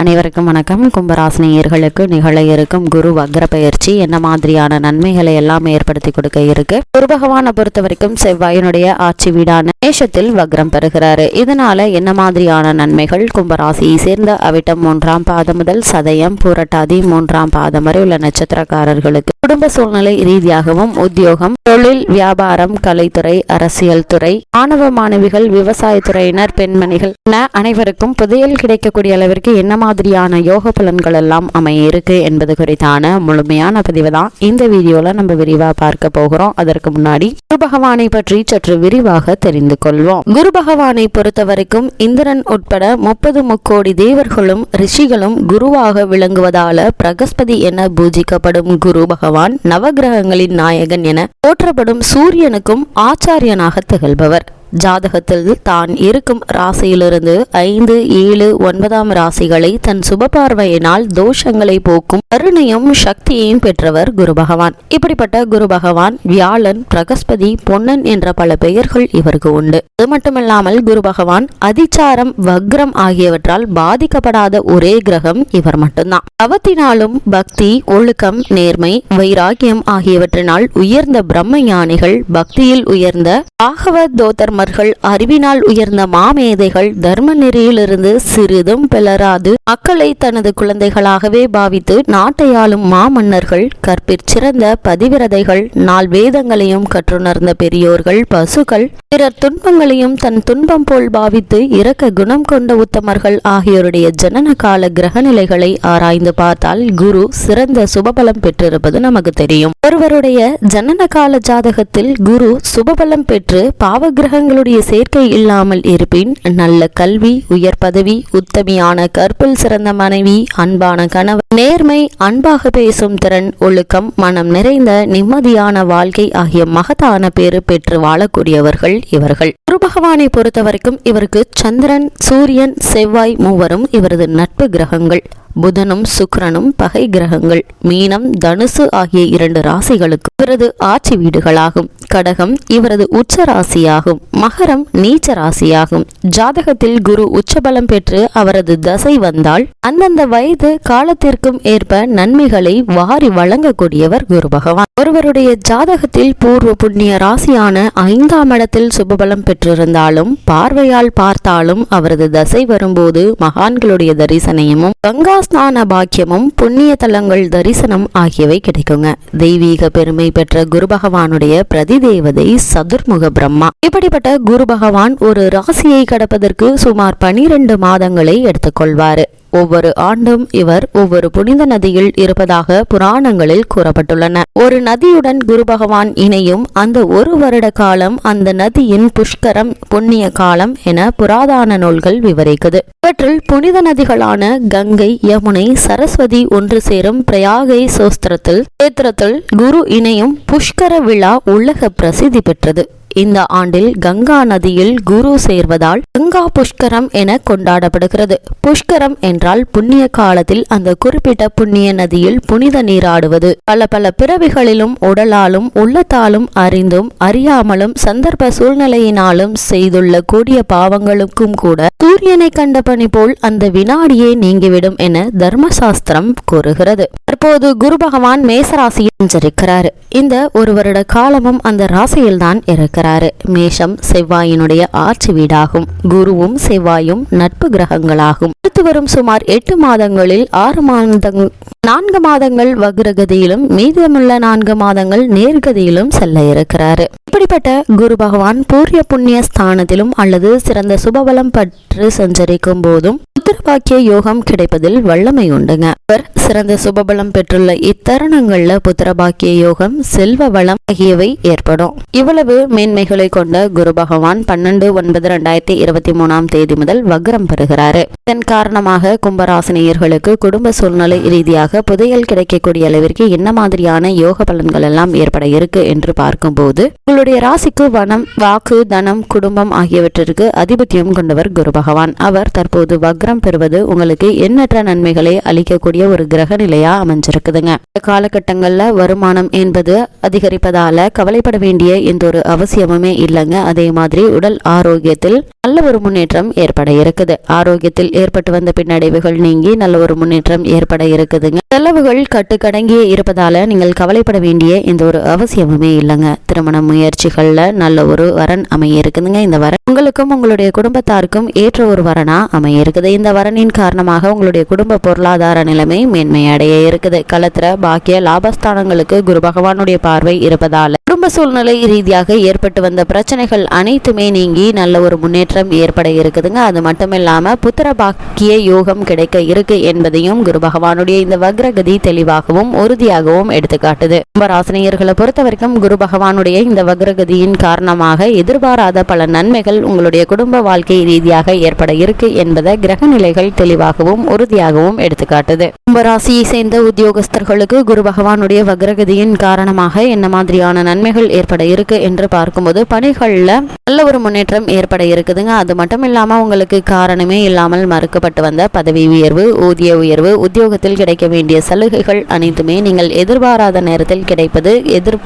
அனைவருக்கும் வணக்கம். கும்பராசினியர்களுக்கு நிகழ இருக்கும் குரு வக்ர பயிற்சி என்ன மாதிரியான நன்மைகளை எல்லாம் ஏற்படுத்தி கொடுக்க இருக்கு? குரு பகவானை பொறுத்த வரைக்கும் செவ்வாயினுடைய ஆட்சி வீடான மேஷத்தில் வக்ரம் பெறுகிறாரு. இதனால என்ன மாதிரியான நன்மைகள்? கும்பராசியை சேர்ந்த அவிட்டம் மூன்றாம் பாதம் முதல் சதயம் பூரட்டாதி மூன்றாம் பாதம் வரை உள்ள நட்சத்திரக்காரர்களுக்கு குடும்ப சூழ்நிலை ரீதியாகவும் உத்தியோகம் தொழில் வியாபாரம் கலைத்துறை அரசியல் துறை மாணவ மாணவிகள் விவசாயத்துறையினர் பெண்மணிகள் என அனைவருக்கும் புதையல் கிடைக்கக்கூடிய அளவிற்கு என்ன மாதிரியான யோக பலன்கள் எல்லாம் அமைய இருக்கு என்பது குறித்தான முழுமையான பதிவு தான் இந்த வீடியோல நம்ம விரிவா பார்க்க போகிறோம். அதற்கு முன்னாடி குரு பகவானை பற்றி சற்று விரிவாக தெரிந்து கொள்வோம். குரு பகவானை பொறுத்தவரைக்கும் இந்திரன் உட்பட முப்பது முக்கோடி தேவர்களும் ரிஷிகளும் குருவாக விளங்குவதால பிரகஸ்பதி என பூஜிக்கப்படும் குரு பகவான் நவகிரகங்களின் நாயகன் என போற்றப்படும் சூரியனுக்கும் ஆச்சாரியனாக திகழ்பவர். ஜாதகத்தில் தான் இருக்கும் ராசியிலிருந்து ஐந்து ஏழு ஒன்பதாம் ராசிகளை தன் சுப பார்வையினால் தோஷங்களை போக்கும் கருணையும் சக்தியையும் பெற்றவர் குரு பகவான். இப்படிப்பட்ட குரு பகவான் வியாழன் பிரகஸ்பதி பொன்னன் என்ற பல பெயர்கள் இவருக்கு உண்டு. அது மட்டுமில்லாமல் குரு பகவான் அதிச்சாரம் வக்ரம் ஆகியவற்றால் பாதிக்கப்படாத ஒரே கிரகம் இவர் மட்டும்தான். அவத்தினாலும் பக்தி ஒழுக்கம் நேர்மை வைராக்கியம் ஆகியவற்றினால் உயர்ந்த பிரம்ம ஞானிகள் பக்தியில் உயர்ந்த ஆகவத் தோத்தர்மர்கள் அறிவினால் உயர்ந்த மாமேதைகள் தர்ம நெறியிலிருந்து சிறிதும் பிளராது. மக்களை தனது குழந்தைகளாகவே பாவித்து நாட்டை ஆளும் மாமன்னர்கள் கற்பிற்சிறந்த பதிவிரதைகள் நாள் வேதங்களையும் கற்றுணர்ந்த பெரியோர்கள் பசுக்கள் பிறர் துன்பங்களையும் தன் துன்பம் போல் பாவித்து இரக்க குணம் கொண்ட உத்தமர்கள் ஆகியோருடைய ஜனன கால கிரகநிலைகளை ஆராய்ந்து பார்த்தால் குரு சிறந்த சுபபலம் பெற்றிருப்பது நமக்கு தெரியும். ஒருவருடைய ஜனன கால ஜாதகத்தில் குரு சுபபலம் பெற்று பாவகிரகங்கள் தங்களுடைய சேர்க்கை இல்லாமல் இருப்பின் நல்ல கல்வி உயர் பதவி உத்தமியான கற்பில் சிறந்த மனைவி அன்பான கணவர் நேர்மை அன்பாக பேசும் திறன் ஒழுக்கம் மனம் நிறைந்த நிம்மதியான வாழ்க்கை ஆகிய மகத்தான பேறு பெற்று வாழக்கூடியவர்கள் இவர்கள். குரு பகவானை பொறுத்தவரைக்கும் இவருக்கு சந்திரன் சூரியன் செவ்வாய் மூவரும் இவரது நட்பு கிரகங்கள். புதனும் சுக்கரனும் பகை கிரகங்கள் மீனம் தனுசு ஆகிய இரண்டு ராசிகளுக்கு இவரது ஆட்சி வீடுகளாகும். கடகம் இவரது உச்ச ராசியாகும் மகரம் நீச்ச ராசியாகும் ஜாதகத்தில் குரு உச்சபலம் பெற்று அவரது தசை வந்தால் அந்தந்த வயது காலத்திற்கும் ஏற்ப நன்மைகளை வாரி வழங்கக்கூடியவர் குரு பகவான். ஒருவருடைய ஜாதகத்தில் பூர்வ புண்ணிய ராசியான ஐந்தாம் இடத்தில் சுபபலம் பெற்றிருந்தாலும் பார்வையால் பார்த்தாலும் அவரது தசை வரும்போது மகான்களுடைய தரிசனையும் கங்கா ஸ்நான பாக்கியமும் புண்ணிய தலங்கள் தரிசனம் ஆகியவை கிடைக்குங்க. தெய்வீக பெருமை பெற்ற குரு பகவானுடைய பிரதிதேவதை சதுர்முக பிரம்மா. இப்படிப்பட்ட குரு பகவான் ஒரு ராசியை கடப்பதற்கு சுமார் பனிரெண்டு மாதங்களை எடுத்துக்கொள்வார். ஒவ்வொரு ஆண்டும் இவர் ஒவ்வொரு புனித நதியில் இருப்பதாக புராணங்களில் கூறப்பட்டுள்ளன. ஒரு நதியுடன் குரு பகவான் இணையும் அந்த ஒரு வருட காலம் அந்த நதியின் புஷ்கரம் புண்ணிய காலம் என புராதான நூல்கள் விவரிக்குது. இவற்றில் புனித நதிகளான கங்கை யமுனை சரஸ்வதி ஒன்று சேரும் பிரயாகை சோஸ்திரத்தில் கேத்திரத்தில் குரு இணையும் புஷ்கர விழா உலக பிரசித்தி பெற்றது. இந்த ஆண்டில் கங்கா நதியில் குரு சேர்வதால் கங்கா புஷ்கரம் என கொண்டாடப்படுகிறது. புஷ்கரம் என்றால் புண்ணிய காலத்தில் அந்த குறிப்பிட்ட புண்ணிய நதியில் புனித நீராடுவது பல பல பிறவிகளிலும் உடலாலும் உள்ளத்தாலும் அறிந்தும் அறியாமலும் சந்தர்ப்ப சூழ்நிலையினாலும் செய்துள்ள கூடிய பாவங்களுக்கும் கூட சூரியனை கண்ட பணி போல் அந்த வினாடியே நீங்கிவிடும் என தர்மசாஸ்திரம் கூறுகிறது. தற்போது குரு பகவான் மேசராசியில் சஞ்சரிக்கிறாரு. இந்த ஒரு வருட காலமும் அந்த ராசியில்தான் இருக்கிறாரு. மேஷம் செவ்வாயினுடைய ஆட்சி வீடாகும். குருவும் செவ்வாயும் நட்பு கிரகங்களாகும். அடுத்து வரும் சுமார் எட்டு மாதங்களில் ஆறு மாதங் நான்கு மாதங்கள் வக்ரகதியிலும் மீதமுள்ள நான்கு மாதங்கள் நேர்கதியிலும் செல்ல இருக்கிறாரு. இப்படிப்பட்ட குரு பகவான் பூர்ய புண்ணிய ஸ்தானத்திலும் அல்லது சிறந்த சுபபலம் பற்று சஞ்சரிக்கும் போதும் புத்திரபாக்கிய யோகம் கிடைப்பதில் வல்லமை உண்டுங்க. இவர் சிறந்த சுபபலம் பெற்றுள்ள இத்தருணங்கள்ல புத்திரபாக்கிய யோகம் செல்வ வளம் ஆகியவை ஏற்படும். இவ்வளவு மேன்மைகளை கொண்ட குரு பகவான் பன்னெண்டு ஒன்பது ரெண்டாயிரத்தி இருபத்தி மூணாம் தேதி முதல் வக்ரம் பெறுகிறாரு. இதன் காரணமாக கும்பராசினியர்களுக்கு குடும்ப சூழ்நிலை ரீதியாக புதையல் கிடைக்கக்கூடிய அளவிற்கு என்ன மாதிரியான யோக பலன்கள் எல்லாம் ஏற்பட இருக்கு என்று பார்க்கும்போது உங்களுடைய ராசிக்கு வனம் வாக்கு தனம் குடும்பம் ஆகியவற்றிற்கு அதிபத்தியம் கொண்டவர் குரு பகவான். அவர் தற்போது வக்ரம் வக்ரம் பெறுவது உங்களுக்கு எண்ணற்ற நன்மைகளை அளிக்கக்கூடிய ஒரு கிரக நிலையா அமைஞ்சிருக்குதுங்க. இந்த காலகட்டங்கள்ல வருமானம் என்பது அதிகரிப்பதால கவலைப்பட வேண்டிய எந்த ஒரு அவசியமுமே இல்லைங்க. அதே மாதிரி உடல் ஆரோக்கியத்தில் நல்ல ஒரு முன்னேற்றம் ஏற்பட இருக்குது. ஆரோக்கியத்தில் ஏற்பட்டு வந்த பின்னடைவுகள் நீங்கி நல்ல ஒரு முன்னேற்றம் ஏற்பட இருக்குதுங்க. செலவுகள் கட்டுக்கடங்கியே இருப்பதால நீங்கள் கவலைப்பட வேண்டிய எந்த ஒரு அவசியமுமே இல்லைங்க. திருமண முயற்சிகள்ல நல்ல ஒரு வரன் அமைய இருக்குதுங்க. இந்த வரன் உங்களுக்கும் உங்களுடைய குடும்பத்தாருக்கும் ஏற்ற ஒரு வரனா அமைய இருக்குது. இந்த வரனின் காரணமாக உங்களுடைய குடும்ப பொருளாதார நிலைமை மேன்மையடைய இருக்குது. களத்திர பாக்கிய லாபஸ்தானங்களுக்கு குரு பகவானுடைய பார்வை இருப்பதால். குடும்ப சூழ்நிலை ரீதியாக ஏற்பட்டு வந்த பிரச்சனைகள் அனைத்துமே நீங்கி நல்ல ஒரு முன்னேற்றம் ஏற்பட இருக்குதுங்க. அது மட்டும் இல்லாம புத்திர பாக்கிய யோகம் கிடைக்க இருக்கு என்பதையும் குரு பகவானுடைய இந்த வக்ரகதி தெளிவாகவும் உறுதியாகவும் எடுத்துக்காட்டுது. கும்பராசினியர்களை பொறுத்த வரைக்கும் குரு பகவானுடைய இந்த வக்ரகதியின் காரணமாக எதிர்பாராத பல நன்மைகள் உங்களுடைய குடும்ப வாழ்க்கை ரீதியாக ஏற்பட இருக்கு என்பதை கிரக நிலைகள் தெளிவாகவும் உறுதியாகவும் எடுத்துக்காட்டுது. கும்பராசியை சேர்ந்த உத்தியோகஸ்தர்களுக்கு குரு பகவானுடைய வக்ரகதியின் காரணமாக என்ன மாதிரியான நன்மைகள் ஏற்பட இருக்கு என்று பார்க்கும்போது பணிகள்ல நல்ல ஒரு முன்னேற்றம் ஏற்பட இருக்குதுங்க. அது மட்டும் இல்லாமல் உங்களுக்கு காரணமே இல்லாமல் மறுக்கப்பட்டு வந்த பதவி உயர்வு ஊதிய உயர்வு உத்தியோகத்தில் கிடைக்க வேண்டிய சலுகைகள் அனைத்துமே நீங்கள் எதிர்பாராத நேரத்தில் கிடைப்பது எதிர்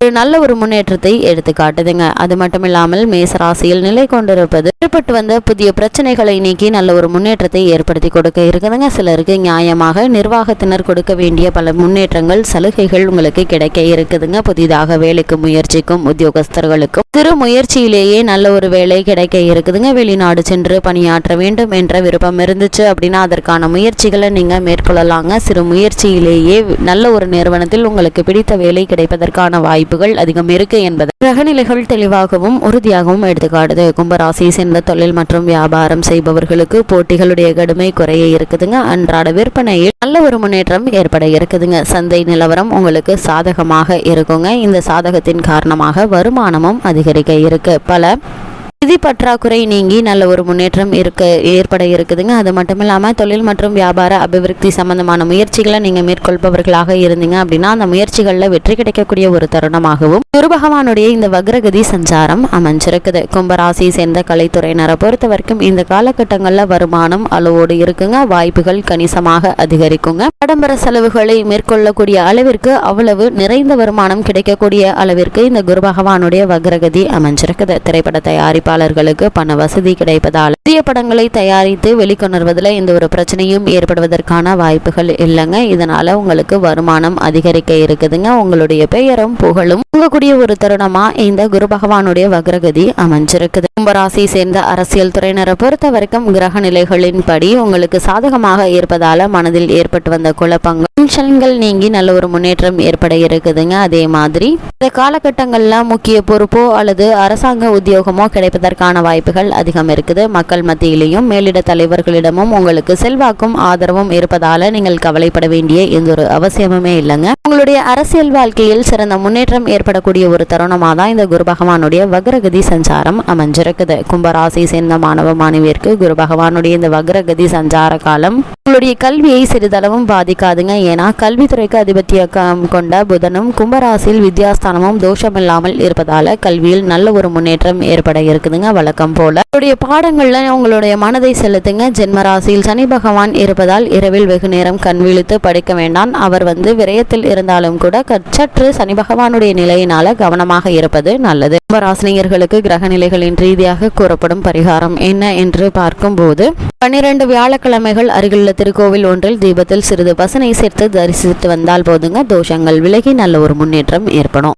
ஒரு நல்ல ஒரு முன்னேற்றத்தை எடுத்து காட்டுதுங்க அது மட்டும் இல்லாமல் மேசராசியில் நிலை கொண்டிருப்பது ஏற்பட்டு வந்த புதிய பிரச்சனைகளை நீக்கி நல்ல ஒரு முன்னேற்றத்தை ஏற்படுத்தி கொடுக்க இருக்குதுங்க. சிலருக்கு நியாயமாக நிர்வாகத்தினர் கொடுக்க வேண்டிய பல முன்னேற்றங்கள் சலுகைகள் உங்களுக்கு கிடைக்க இருக்குதுங்க. புதிதாக வேலைக்கு முயற்சிக்கும் உத்தியோகஸ்தர்களுக்கும் சிறு முயற்சியிலேயே நல்ல ஒரு வேலை கிடைக்க இருக்குதுங்க. வெளிநாடு சென்று பணியாற்ற வேண்டும் என்ற விருப்பம் இருந்துச்சு அப்படின்னா அதற்கான முயற்சிகளை நீங்க மேற்கொள்ளலாங்க. சிறு முயற்சியிலேயே நல்ல ஒரு நிறுவனத்தில் உங்களுக்கு பிடித்த வேலை கிடைப்பதற்கான வாய்ப்புகள் அதிகம் இருக்கு என்பது. கிரகநிலைகள் தெளிவாகவும் உறுதியாகவும் எடுத்துக்காட்டுது. கும்பராசியை சார்ந்த தொழில் மற்றும் வியாபாரம் செய்பவர்களுக்கு போட்டிகளுடைய கடுமை குறைய இருக்குதுங்க. அன்றாட விற்பனையில் நல்ல ஒரு முன்னேற்றம் ஏற்பட இருக்குதுங்க. சந்தை நிலவரம் உங்களுக்கு சாதகமாக இருக்குங்க. இந்த சாதகத்தின் காரணமாக வருமானமும் அதிகரிக்க இருக்கு. பல நிதி பற்றாக்குறை நீங்கி நல்ல ஒரு முன்னேற்றம் இருக்க ஏற்பட இருக்குதுங்க. அது மட்டும் இல்லாமல் தொழில் மற்றும் வியாபார அபிவிருத்தி சம்பந்தமான முயற்சிகளை நீங்கள் மேற்கொள்பவர்களாக இருந்தீங்க அப்படின்னா அந்த முயற்சிகளில் வெற்றி கிடைக்கக்கூடிய ஒரு தருணமாகவும் குரு பகவானுடைய இந்த வக்ரகதி சஞ்சாரம் அமைஞ்சிருக்குது. கும்பராசியை சேர்ந்த கலைத்துறையினரை பொறுத்த வரைக்கும் இந்த காலகட்டங்களில் வருமானம் அளவோடு இருக்குங்க. வாய்ப்புகள் கணிசமாக அதிகரிக்குங்க. ஆடம்பர செலவுகளை மேற்கொள்ளக்கூடிய அளவிற்கு அவ்வளவு நிறைந்த வருமானம் கிடைக்கக்கூடிய அளவிற்கு இந்த குரு பகவானுடைய வக்ரகதி அமைஞ்சிருக்குது. திரைப்பட தயாரிப்பாளர்களுக்கு பண வசதி கிடைப்பதால் புதிய படங்களை தயாரித்து வெளிக்கொணர்வதில் எந்த ஒரு பிரச்சனையும் ஏற்படுவதற்கான வாய்ப்புகள் இல்லைங்க. இதனால உங்களுக்கு வருமானம் அதிகரிக்க இருக்குதுங்க. உங்களுடைய பெயரும் புகழும் உங்கக்கூடிய ஒரு தருணமா இந்த குரு பகவானுடைய வக்ரகதி அமைஞ்சிருக்குது. கும்பராசியை சேர்ந்த அரசியல் துறையினரை பொறுத்த வரைக்கும் கிரக நிலைகளின்படி உங்களுக்கு சாதகமாக இருப்பதால மனதில் ஏற்பட்டு வந்த குழப்பங்கள் டென்ஷன்கள் நீங்கி நல்ல ஒரு முன்னேற்றம் ஏற்பட இருக்குதுங்க. அதே மாதிரி இந்த காலகட்டங்களில் முக்கிய பொறுப்போ அல்லது அரசாங்க உத்தியோகமோ கிடைப்பதற்கான வாய்ப்புகள் அதிகம் இருக்குது. மக்கள் மத்தியிலையும் மேலிட தலைவர்களிடமும் உங்களுக்கு செல்வாக்கும் ஆதரவும் இருப்பதால நீங்கள் கவலைப்பட வேண்டிய எந்த ஒரு அவசியமுமே இல்லைங்க. உங்களுடைய அரசியல் வாழ்க்கையில் சிறந்த முன்னேற்றம் ஏற்படக்கூடிய ஒரு தருணமாக தான் இந்த குரு பகவானுடைய வக்ரகதி சஞ்சாரம் அமைஞ்சிருக்குது. கும்பராசி சேர்ந்த மாணவ மாணவியருக்கு குரு பகவானுடைய இந்த வக்ரகதி சஞ்சார காலம் உங்களுடைய கல்வியை சிறிதளவும் பாதிக்காதுங்க. ஏன்னா கல்வித்துறைக்கு அதிபத்தியம் கொண்ட புதனும் கும்பராசியில் வித்யாஸ்தானமும் தோஷமில்லாமல் இருப்பதால் கல்வியில் நல்ல ஒரு முன்னேற்றம் ஏற்பட இருக்குதுங்க. வழக்கம் போல உங்களுடைய பாடங்கள்ல உங்களுடைய மனதை செலுத்துங்க. ஜென்மராசியில் சனி பகவான் இருப்பதால் இரவில் வெகு நேரம் கண் விழித்து படிக்க வேண்டாம். அவர் வந்து விரயத்தில் இருந்தாலும் கூட சற்று சனி பகவானுடைய நிலையினால கவனமாக இருப்பது நல்லது. ராசினியர்களுக்கு கிரக நிலைகளின் ரீதியாக கூறப்படும் பரிகாரம் என்ன என்று பார்க்கும்போது பன்னிரண்டு வியாழக்கிழமைகள் அருகிலுள்ள திருக்கோவில் ஒன்றில் தீபத்தில் சிறிது பசனை சேர்த்து தரிசித்து வந்தால் போதுங்க. தோஷங்கள் விலகி நல்ல ஒரு முன்னேற்றம் ஏற்படும்.